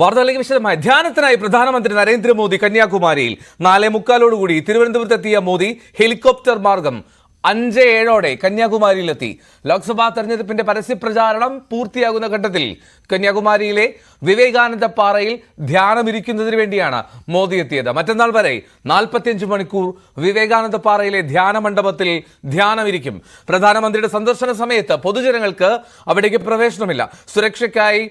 വാർത്തകളിലേക്ക് വിശദമായി. ധ്യാനത്തിനായി പ്രധാനമന്ത്രി നരേന്ദ്രമോദി കന്യാകുമാരിയിൽ നാലേ മുക്കാലോടുകൂടി തിരുവനന്തപുരത്തെത്തിയ മോദി ഹെലികോപ്റ്റർ മാർഗം അഞ്ച് ഏഴോടെ കന്യാകുമാരിയിലെത്തി. ലോക്സഭാ തെരഞ്ഞെടുപ്പിന്റെ പരസ്യപ്രചാരണം പൂർത്തിയാകുന്ന ഘട്ടത്തിൽ കന്യാകുമാരിയിലെ വിവേകാനന്ദ പാറയിൽ ധ്യാനമിരിക്കുന്നതിന് വേണ്ടിയാണ് മോദി എത്തിയത്. മറ്റന്നാൾ വരെ നാൽപ്പത്തിയഞ്ച് മണിക്കൂർ വിവേകാനന്ദ പാറയിലെ ധ്യാന മണ്ഡപത്തിൽ ധ്യാനമിരിക്കും. പ്രധാനമന്ത്രിയുടെ സന്ദർശന സമയത്ത് പൊതുജനങ്ങൾക്ക് അവിടേക്ക് പ്രവേശനമില്ല. സുരക്ഷയ്ക്കായി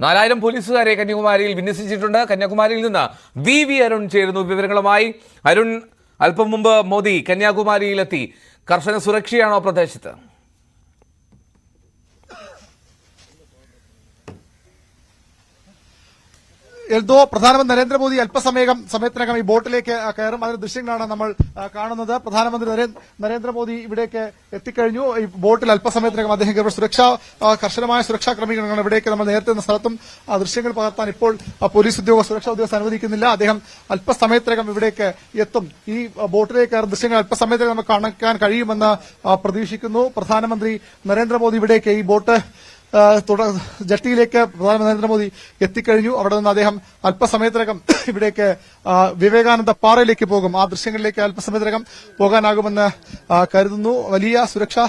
നാലായിരം പോലീസുകാരെ കന്യാകുമാരിയിൽ വിന്യസിച്ചിട്ടുണ്ട്. കന്യാകുമാരിയിൽ നിന്ന് വി വി അരുൺ ചേരുന്നു വിവരങ്ങളുമായി. അരുൺ അല്പം മുമ്പ് മോദി കന്യാകുമാരിയിലെത്തി. കർശന സുരക്ഷയാണോ പ്രദേശത്ത്? എൽദോ പ്രധാനമന്ത്രി നരേന്ദ്രമോദി അല്പസമയം സമയത്തിനകം ഈ ബോട്ടിലേക്ക് കയറും. അതിന്റെ ദൃശ്യങ്ങളാണ് നമ്മൾ കാണുന്നത്. പ്രധാനമന്ത്രി നരേന്ദ്രമോദി ഇവിടേക്ക് എത്തിക്കഴിഞ്ഞു. ഈ ബോട്ടിൽ അല്പസമയത്തിനകം അദ്ദേഹം കയറും സുരക്ഷാ കർശനമായ സുരക്ഷാ ക്രമീകരണങ്ങൾ ഇവിടേക്ക് നമ്മൾ നേരത്തെ നിന്ന സ്ഥലത്തും ദൃശ്യങ്ങൾ പകർത്താൻ ഇപ്പോൾ പോലീസ് ഉദ്യോഗസ്ഥ സുരക്ഷാ ഉദ്യോഗസ്ഥ അനുവദിക്കുന്നില്ല. അദ്ദേഹം അല്പസമയത്തിനകം ഇവിടേക്ക് എത്തും. ഈ ബോട്ടിലേക്ക് കയറുന്ന ദൃശ്യങ്ങൾ അല്പസമയത്തിനകം നമുക്ക് കാണിക്കാൻ കഴിയുമെന്ന് പ്രതീക്ഷിക്കുന്നു. പ്രധാനമന്ത്രി നരേന്ദ്രമോദി ഇവിടേക്ക് ഈ ബോട്ട് ജട്ടിയിലേക്ക് പ്രധാനമന്ത്രി നരേന്ദ്രമോദി എത്തിക്കഴിഞ്ഞു. അവിടെ നിന്ന് അദ്ദേഹം അല്പസമയത്തിനകം ഇവിടേക്ക് വിവേകാനന്ദ പാറയിലേക്ക് പോകും. ആ ദൃശ്യങ്ങളിലേക്ക് അല്പസമയത്തിനകം പോകാനാകുമെന്ന് കരുതുന്നു. വലിയ സുരക്ഷാ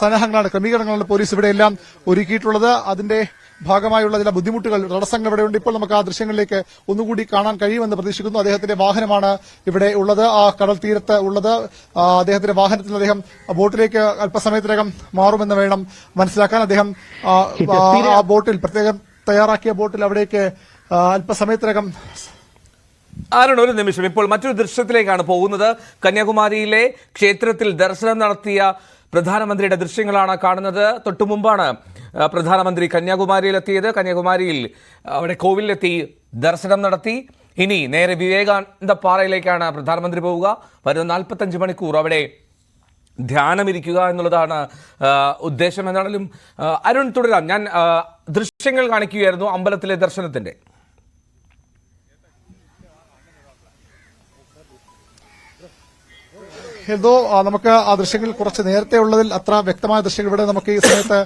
സന്നാഹങ്ങളാണ് ക്രമീകരണങ്ങളാണ് പോലീസ് ഇവിടെയെല്ലാം ഒരുക്കിയിട്ടുള്ളത്. അതിന്റെ ഭാഗമായുള്ള ചില ബുദ്ധിമുട്ടുകൾ തടസ്സങ്ങൾ ഇവിടെയുണ്ട്. ഇപ്പോൾ നമുക്ക് ആ ദൃശ്യങ്ങളിലേക്ക് ഒന്നുകൂടി കാണാൻ കഴിയുമെന്ന് പ്രതീക്ഷിക്കുന്നു. അദ്ദേഹത്തിന്റെ വാഹനമാണ് ഇവിടെ ഉള്ളത്. ആ കടൽ തീരത്ത് ഉള്ളത്. അദ്ദേഹത്തിന്റെ വാഹനത്തിൽ അദ്ദേഹം ബോട്ടിലേക്ക് അല്പസമയത്തിനകം മാറുമെന്ന് വേണം മനസ്സിലാക്കാൻ. അദ്ദേഹം ആ, ബോട്ടിൽ പ്രത്യേകം തയ്യാറാക്കിയ ബോട്ടിൽ അവിടേക്ക് അല്പസമയത്തിനകം അരുൺ ഒരു നിമിഷം ഇപ്പോൾ മറ്റൊരു ദൃശ്യത്തിലേക്കാണ് പോകുന്നത്. കന്യാകുമാരിയിലെ ക്ഷേത്രത്തിൽ ദർശനം നടത്തിയ പ്രധാനമന്ത്രിയുടെ ദൃശ്യങ്ങളാണ് കാണുന്നത്. തൊട്ടു മുമ്പാണ് ആ, പ്രധാനമന്ത്രി കന്യാകുമാരിയിലെത്തിയത്. കന്യാകുമാരിയിൽ അവിടെ കോവിലെത്തി ദർശനം നടത്തി. ഇനി നേരെ വിവേകാനന്ദ പാറയിലേക്കാണ് പ്രധാനമന്ത്രി പോവുക. വരുന്ന നാൽപ്പത്തഞ്ച് മണിക്കൂർ അവിടെ ധ്യാനമിരിക്കുക എന്നുള്ളതാണ് ഉദ്ദേശം. എന്നാണെങ്കിലും അരുൺ തുടരാം. ഞാൻ ദൃശ്യങ്ങൾ കാണിക്കുകയായിരുന്നു അമ്പലത്തിലെ ദർശനത്തിന്റെ. എന്തോ നമുക്ക് ആ ദൃശ്യങ്ങൾ കുറച്ച് നേരത്തെ ഉള്ളതിൽ അത്ര വ്യക്തമായ ദൃശ്യങ്ങൾ ഇവിടെ നമുക്ക് ഈ സമയത്ത്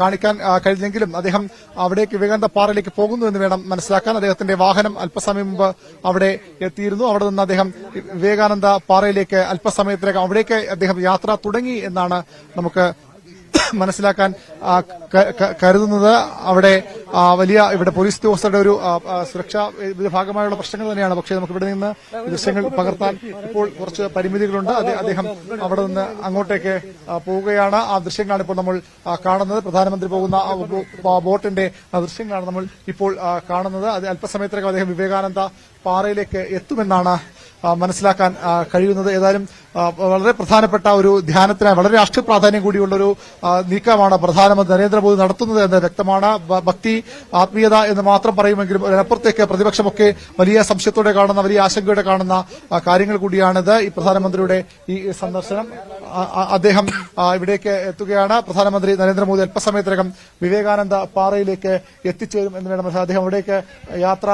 കാണിക്കാൻ കഴിഞ്ഞെങ്കിലും അദ്ദേഹം അവിടേക്ക് വിവേകാനന്ദ പാറയിലേക്ക് പോകുന്നു എന്ന് വേണം മനസ്സിലാക്കാൻ. അദ്ദേഹത്തിന്റെ വാഹനം അല്പസമയം മുമ്പ് അവിടെ എത്തിയിരുന്നു. അവിടെ നിന്ന് അദ്ദേഹം വിവേകാനന്ദ പാറയിലേക്ക് അല്പസമയത്തിലേക്ക് അവിടേക്ക് അദ്ദേഹം യാത്ര തുടങ്ങി എന്നാണ് നമുക്ക് മനസ്സിലാക്കാൻ കരുതുന്നത്. അവിടെ വലിയ ഇവിടെ പോലീസ് ഉദ്യോഗസ്ഥരുടെ ഒരു സുരക്ഷാ ഭാഗമായുള്ള പ്രശ്നങ്ങൾ തന്നെയാണ്. പക്ഷേ നമുക്ക് ഇവിടെ നിന്ന് ദൃശ്യങ്ങൾ പകർത്താൻ ഇപ്പോൾ കുറച്ച് പരിമിതികളുണ്ട്. അദ്ദേഹം അവിടെ നിന്ന് അങ്ങോട്ടേക്ക് പോവുകയാണ്. ആ ദൃശ്യങ്ങളാണ് ഇപ്പോൾ നമ്മൾ കാണുന്നത്. പ്രധാനമന്ത്രി പോകുന്ന ബോട്ടിന്റെ ദൃശ്യങ്ങളാണ് നമ്മൾ ഇപ്പോൾ കാണുന്നത്. അത് അല്പസമയത്തിനകം അദ്ദേഹം വിവേകാനന്ദ പാറയിലേക്ക് എത്തുമെന്നാണ് മനസ്സിലാക്കാൻ കഴിയുന്നത്. ഏതായാലും വളരെ പ്രധാനപ്പെട്ട ഒരു ധ്യാനത്തിന് വളരെ രാഷ്ട്രീയ പ്രാധാന്യം കൂടിയുള്ള ഒരു നീക്കമാണ് പ്രധാനമന്ത്രി നരേന്ദ്രമോദി നടത്തുന്നത് എന്ന് വ്യക്തമാണ്. ഭക്തി ആത്മീയത എന്ന് മാത്രം പറയുമെങ്കിലും അതിനപ്പുറത്തേക്ക് പ്രതിപക്ഷമൊക്കെ വലിയ സംശയത്തോടെ കാണുന്ന വലിയ ആശങ്കയോടെ കാണുന്ന കാര്യങ്ങൾ കൂടിയാണിത്. ഈ പ്രധാനമന്ത്രിയുടെ ഈ സന്ദർശനം അദ്ദേഹം ഇവിടേക്ക് എത്തുകയാണ്. പ്രധാനമന്ത്രി നരേന്ദ്രമോദി അല്പസമയത്തിനകം വിവേകാനന്ദ പാറയിലേക്ക് എത്തിച്ചേരും എന്ന് വേണം. അദ്ദേഹം അവിടേക്ക് യാത്ര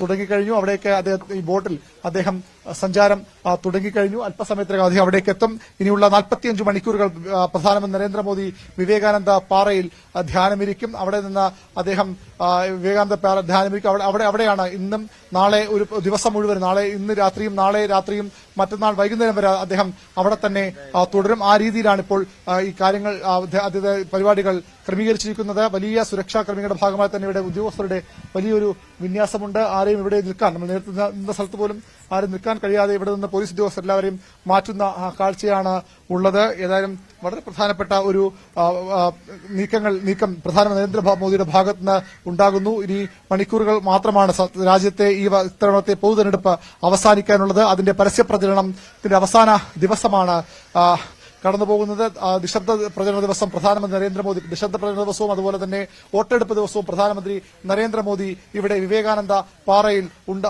തുടങ്ങിക്കഴിഞ്ഞു. അവിടെയൊക്കെ അദ്ദേഹം ഈ ബോട്ടിൽ അദ്ദേഹം സഞ്ചാരം തുടങ്ങിക്കഴിഞ്ഞു. അല്പസമയത്തിനകം അദ്ദേഹം അവിടേക്ക് എത്തും ഇനിയുള്ള നാൽപ്പത്തിയഞ്ച് മണിക്കൂറുകൾ പ്രധാനമന്ത്രി നരേന്ദ്രമോദി വിവേകാനന്ദ പാറയിൽ ധ്യാനമിരിക്കും. അവിടെ നിന്ന് അദ്ദേഹം വിവേകാനന്ദ പാറ ധ്യാനമിരിക്കും. അവിടെ അവിടെ അവിടെയാണ് ഇന്നും നാളെ ഒരു ദിവസം മുഴുവൻ നാളെ ഇന്ന് രാത്രിയും നാളെ രാത്രിയും മറ്റന്നാൾ വൈകുന്നേരം വരെ അദ്ദേഹം അവിടെ തന്നെ തുടരും. ആ രീതിയിലാണ് ഇപ്പോൾ ഈ കാര്യങ്ങൾ പരിപാടികൾ ക്രമീകരിച്ചിരിക്കുന്നത്. വലിയ സുരക്ഷാ ക്രമീകരണ ഭാഗമായി തന്നെ ഇവിടെ ഉദ്യോഗസ്ഥരുടെ വലിയൊരു വിന്യാസമുണ്ട്. ആരെയും ഇവിടെ നിൽക്കാൻ നമ്മൾ നേരത്തെ സ്ഥലത്ത് പോലും ആരും നിൽക്കാൻ കഴിയാതെ ഇവിടെ നിന്ന് പോലീസ് ഉദ്യോഗസ്ഥർ എല്ലാവരെയും മാറ്റുന്ന കാഴ്ചയാണ് ഉള്ളത്. ഏതായാലും വളരെ പ്രധാനപ്പെട്ട ഒരു നീക്കങ്ങൾ നീക്കം പ്രധാനമന്ത്രി നരേന്ദ്രമോദിയുടെ ഭാഗത്ത് നിന്ന് ഉണ്ടാകുന്നു. ഇനി മണിക്കൂറുകൾ മാത്രമാണ് രാജ്യത്തെ ഈ ഇത്തവണത്തെ പൊതു തെരഞ്ഞെടുപ്പ് അവസാനിക്കാനുള്ളത്. അതിന്റെ പരസ്യപ്രചരണത്തിന്റെ അവസാന ദിവസമാണ് ആ, കടന്നുപോകുന്നത്. ആ, നിശബ്ദ പ്രചരണ ദിവസം പ്രധാനമന്ത്രി നരേന്ദ്രമോദി നിശബ്ദ പ്രചരണ ദിവസവും അതുപോലെ തന്നെ വോട്ടെടുപ്പ് ദിവസവും പ്രധാനമന്ത്രി നരേന്ദ്രമോദി ഇവിടെ വിവേകാനന്ദ പാറയിൽ ഉണ്ട്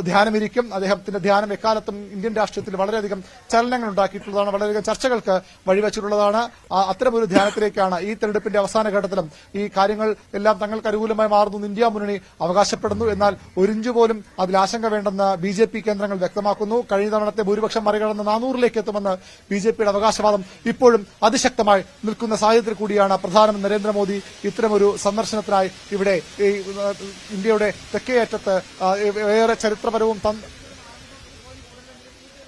ധ്യാനമിരിക്കും. അദ്ദേഹത്തിന്റെ ധ്യാനം എക്കാലത്തും ഇന്ത്യൻ രാഷ്ട്രീയത്തിൽ വളരെയധികം ചലനങ്ങൾ ഉണ്ടാക്കിയിട്ടുള്ളതാണ്. വളരെയധികം ചർച്ചകൾക്ക് വഴിവെച്ചിട്ടുള്ളതാണ്. അത്തരമൊരു ധ്യാനത്തിലേക്കാണ് ഈ തെരഞ്ഞെടുപ്പിന്റെ അവസാന ഘട്ടത്തിലും ഈ കാര്യങ്ങൾ എല്ലാം തങ്ങൾക്ക് അനുകൂലമായി മാറുന്നു ഇന്ത്യ മുന്നണി അവകാശപ്പെടുന്നു. എന്നാൽ ഒരിഞ്ചു പോലും അതിൽ ആശങ്ക വേണ്ടെന്ന് ബി കേന്ദ്രങ്ങൾ വ്യക്തമാക്കുന്നു. കഴിഞ്ഞ തവണത്തെ ഭൂരിപക്ഷം മറികടന്ന് നാനൂറിലേക്ക് എത്തുമെന്ന് ബി ജെ പിയുടെ അവകാശ അവകാശവാദം ഇപ്പോഴും അതിശക്തമായി നിൽക്കുന്ന സാഹചര്യത്തിൽ കൂടിയാണ് പ്രധാനമന്ത്രി നരേന്ദ്രമോദി ഇത്തരമൊരു സന്ദർശനത്തിനായി ഇവിടെ ഇന്ത്യയുടെ തെക്കേയറ്റത്ത് ഏറെ ചരിത്രപരവും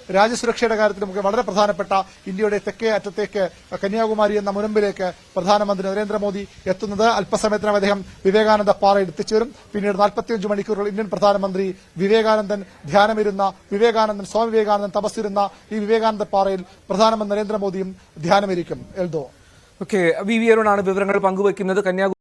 തൻ- കാര്യത്തിൽ നമുക്ക് വളരെ പ്രധാനപ്പെട്ട ഇന്ത്യയുടെ തെക്കേ അറ്റത്തേക്ക് കന്യാകുമാരി എന്ന മുനമ്പിലേക്ക് പ്രധാനമന്ത്രി നരേന്ദ്രമോദി എത്തുന്നത് അല്പസമയത്തിനകം അദ്ദേഹം വിവേകാനന്ദ പാറയിൽ എത്തിച്ചേരും പിന്നീട് നാൽപ്പത്തിയഞ്ച് മണിക്കൂറുകൾ ഇന്ത്യൻ പ്രധാനമന്ത്രി വിവേകാനന്ദൻ ധ്യാനമിരുന്ന വിവേകാനന്ദൻ സ്വാമി വിവേകാനന്ദൻ തപസ്സിരുന്ന ഈ വിവേകാനന്ദ പാറയിൽ പ്രധാനമന്ത്രി നരേന്ദ്രമോദിയും ധ്യാനമിരിക്കും. എൽദോ. ഓക്കെ വി വി അരുണാണ് വിവരങ്ങൾ പങ്കുവയ്ക്കുന്നത്. കന്യാകുമാരി